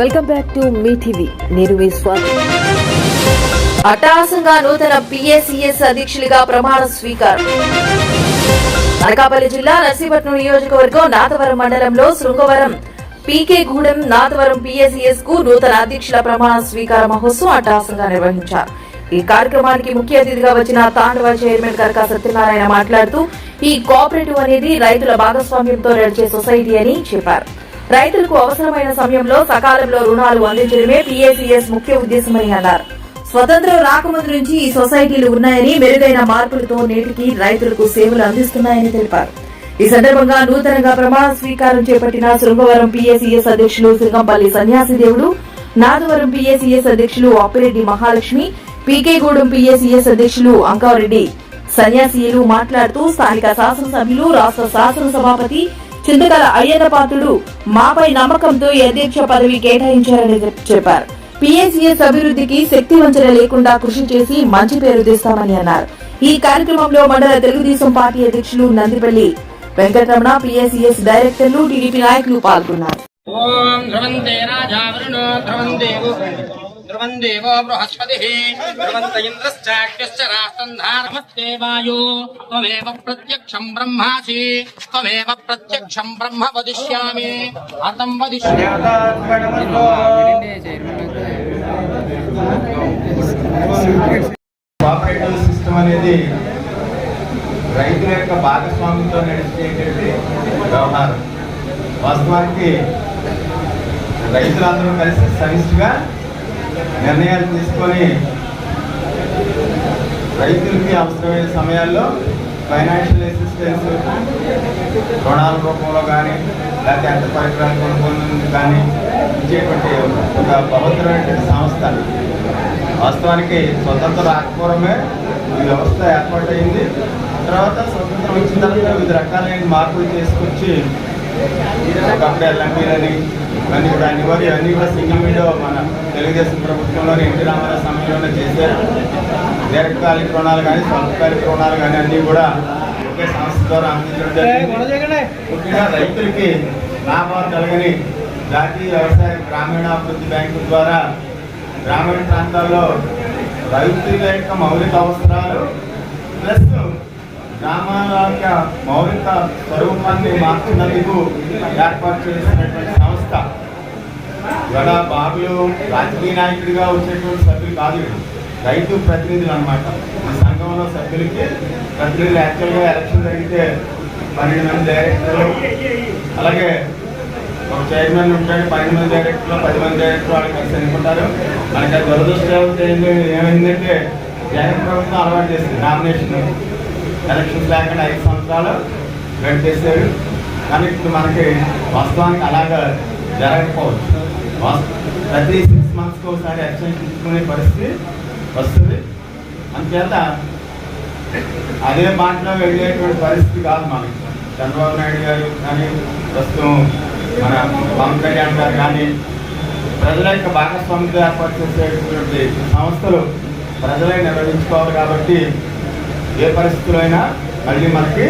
Welcome back to మీ TV నేను మీ స్వాతి. అట్టహాసంగా నూతన పిఎస్ఈఎస్ అధ్యక్షులుగా ప్రమాణ స్వీకారం. అనకాపల్లి జిల్లా నర్సీపట్నం నియోజకవర్గం నాతవరం మండలంలో శృంగవరం పీకే గూడెం నాతవరం పిఎస్ఈఎస్కు నూతన అధ్యక్షుల ప్రమాణ స్వీకార మహోత్సవం అట్టహాసంగా నిర్వహించారు. ఈ కార్యక్రమానికి ముఖ్య అతిథిగా వచ్చిన తాండవ చైర్మన్ కరకా సత్యనారాయణ మాట్లాడుతూ ఈ కోఆపరేటివ్ అనేది రైతుల భాగస్వామ్యంతో నడిచే సొసైటీ అని చెప్పారు. రైతులకు అవసరమైన సమయంలో సకాలంలో రుణాలు అందించడమే పీఏసీఎస్ ముఖ్య ఉద్దేశమని అన్నారు. స్వతంత్రం రాకముందు నుంచి ఈ సొసైటీలు ఉన్నాయని మెరుగైన మార్పులతో నేటికి రైతులకు సేవలు అందిస్తున్నాయని తెలిపారు. ఈ సందర్భంగా నూతనంగా ప్రమాణ స్వీకారం చేపట్టిన శృంగవరం పీఏసీఎస్ అధ్యక్షులు సింగంపల్లి సన్యాసి దేవుడు నాదవరం పీఏసీఎస్ అధ్యక్షులు అప్పిరెడ్డి మహాలక్ష్మి పీకేగూడెం పీఏసీఎస్ అధ్యక్షులు అంకారెడ్డి సన్యాసీయులు మాట్లాడుతూ స్థానిక శాసనసభ్యులు రాష్ట్ర శాసనసభాపతి చింతకల అయ్యన్న పాత్రుడు మాపై నమ్మకంతో అధ్యక్ష పదవి కేటాయించారని చెప్పారు. పిఎస్సిఎస్ అభివృద్ధికి శక్తి వంచన లేకుండా కృషి చేసి మంచి పేరు తెస్తామని అన్నారు. ఈ కార్యక్రమంలో మండల తెలుగుదేశం పార్టీ అధ్యక్షులు నందిపల్లి వెంకటరమణ పిఎస్సిఎస్ డైరెక్టర్లు టీడీపీ నాయకులు పాల్గొన్నారు. ఓం ధ్రువంతే రాజా వరుణో ధ్రువం ధ్రువం దేవో బృహస్పతి ధ్రువంత ఇంద్రశ్చాక్ష రాష్ట్రంధారమస్తే వాయు త్వమేవ ప్రత్యక్షం బ్రహ్మాసి త్వమేవ ప్రత్యక్షం బ్రహ్మ వదిష్యామి అర్థం వదిష్యామి కోఆపరేటివ్ సిస్టమ్ అనేది రైతుల యొక్క భాగస్వామ్యంతో నడిచేటువంటి వ్యవహారం. వాస్తవానికి రైతులందరూ కలిసి సమిష్టిగా నిర్ణయాలు తీసుకొని రైతులకి అవసరమైన సమయాల్లో ఫైనాన్షియల్ అసిస్టెన్స్ రుణాల రూపంలో కానీ లేకపోతే అంత పరికరాల కొనుగోలు కానీ ఇచ్చేటువంటి ఒక పవిత్రమైనటువంటి సంస్థ వాస్తవానికి స్వతంత్ర రాకపోవడమే ఈ వ్యవస్థ ఏర్పాటైంది. తర్వాత స్వతంత్రం వచ్చిన తర్వాత వివిధ రకాలైన మార్పులు చేసుకొచ్చి ఒకప్పుడు ఎల్ఎంపీలని ఇవన్నీ కూడా అనివార్య అన్నీ కూడా సింగిల్ విండో మన తెలుగుదేశం ప్రభుత్వంలోని ఎన్టీ రామారావు సమయంలోనే చేశారు దీర్ఘకాలిక రుణాలు కానీ స్వల్పకాలిక రుణాలు కానీ అన్నీ కూడా ఒకే సంస్థ ద్వారా అందించడం జరిగింది. ముఖ్యంగా రైతులకి లాభాలు కలగని జాతీయ వ్యవసాయ గ్రామీణాభివృద్ధి బ్యాంకు ద్వారా గ్రామీణ ప్రాంతాల్లో రైతుల యొక్క మౌలిక అవసరాలు ప్లస్ గ్రామాల యొక్క మౌలిక స్వరూపాన్ని మార్చినందుకు ఏర్పాటు చేసినటువంటి సంస్థ ఇవాళ బాబులు రాజకీయ నాయకుడిగా వచ్చేటువంటి సభ్యులు కాదు రైతు ప్రతినిధులు అనమాట ఈ సంఘంలో సభ్యులకి ప్రతినిధులు యాక్చువల్గా ఎలక్షన్ జరిగితే పన్నెండు మంది డైరెక్టర్లు అలాగే ఒక చైర్మన్ ఉంటాడు పన్నెండు మంది డైరెక్టర్లు పది మంది డైరెక్టర్లు వాళ్ళు కలిసి అనుకుంటారు మనకి అది దురదృష్టం ఏమైందంటే జగన్ ప్రభుత్వం అలవాటు చేసింది నామినేషన్ ఎలక్షన్స్ లేకుండా ఐదు సంవత్సరాలు గడిపేశారు. కానీ ఇప్పుడు మనకి వాస్తవానికి అలాగా జరగకపోవచ్చు. ప్రతి సిక్స్ మంత్స్కి ఒకసారి ఎక్స్చేంజ్ తీసుకునే పరిస్థితి వస్తుంది. అందుచేత అదే బాటలో వెళ్ళేటువంటి పరిస్థితి కాదు మనకి చంద్రబాబు నాయుడు గారు కానీ ప్రస్తుతం మన పవన్ కళ్యాణ్ గారు కానీ ప్రజల యొక్క భాగస్వామ్యంతో ఏర్పాటు చేసేటువంటి సంస్థలు ప్రజలే నిర్వహించుకోవాలి కాబట్టి ఏ పరిస్థితుల్లో అయినా మళ్ళీ మనకి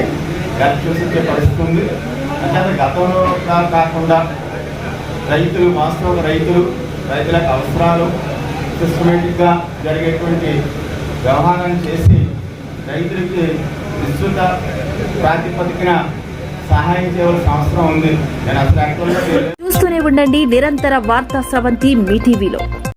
గత వచ్చే పరిస్థితి ఉంది. అంటే గతంలో కాకుండా రైతులు వాస్తవ రైతులు రైతులకు అవసరాలు సిస్టమేటిక్గా జరిగేటువంటి వ్యవహారాన్ని చేసి రైతులకి విస్తృత ప్రాతిపదికన సహాయం చేయవలసిన అవసరం ఉంది. నేను అసలు చూస్తూనే ఉండండి నిరంతర వార్తా స్రవంతి మీ టీవీలో.